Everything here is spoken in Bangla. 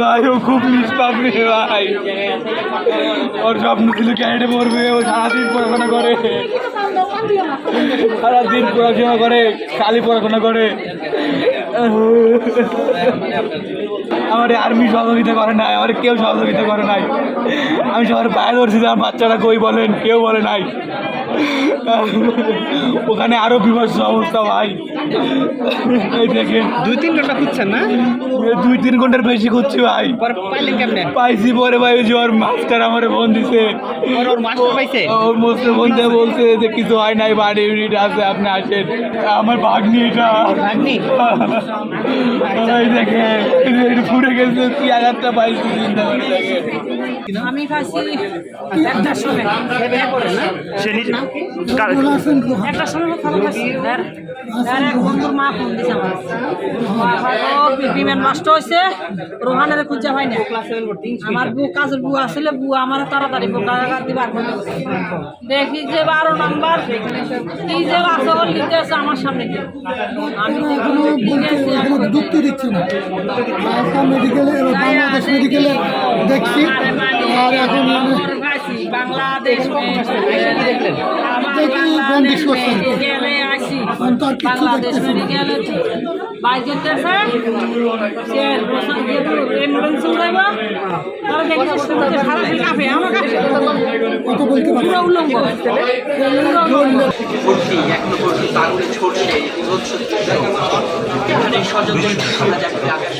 ভাই, ও খুব নিষ্পাপ রে ভাই। ওর স্বপ্ন ছিল ক্যারেটে পড়বে ও সারাদিন পড়াশোনা করে। সারাদিন পড়াশোনা করে, খালি পড়াশোনা করে। আমার আর্মি সহযোগিতা করে নাই আমার কেউ সহযোগিতা করে নাই। আমি সবার বাইরে ধরছি আমার বাচ্চারা কই বলেন কেউ বলে নাই। ওখানে আরও বিভৎস অবস্থা ভাই। এই দেখেন। দুই তিন ঘণ্টা খুঁজছেন না? দুই তিন ঘণ্টার বেশি খুঁজছি ভাই। পাইছি পরে ভাই ওই যে ওর মাস্টার আমার ফোন দিছে। ওর মাস্টার ফোন দিয়ে বলছে যে কিছু হয় নাই বাড়ি ইউনিট আছে আপনি আসেন। আমার ভাগ্নি এটা। ভাগ্নি? দেখে পুড়ে গেছে তুই আঘাতটা পাইছিস আমি পাইছি একটার সময়। সে নিজে একটার সময় ভালো পাইছি আর আর এক বন্ধুর মা ফোন দিছে আমার। বিমান নষ্ট হয়েছে রোহানের খুঁজে হয় না আমার বউ কাজের বউ আসলে বউ আমার তাড়াতাড়ি বোকা দিবার দেখি যে বারো নাম্বার। কি যে লিখে আছে আমার সামনে আমি দিচ্ছি না। মেডিকেলে বাংলাদেশ মেডিকেলে দেখছি। আর এখন বাংলাদেশ বন্দিশ করছেন। গেলে আসি এখন তো আর কিছু বাংলাদেশ দেখতেছি না। মেডিকেল বাইক যেতেছে সে রোশন দিয়ে তারা দেখি সারা দিন কাঁপে আমার কাছে। কত বলতে পারি উলঙ্গ পুরো এখনও পর্যন্ত আগুনে ঝরছে বিভৎস দৃশ্য এখানে স্বজনদের আমরা দেখতে আকাশ বাতাস হারিয়ে গেছে।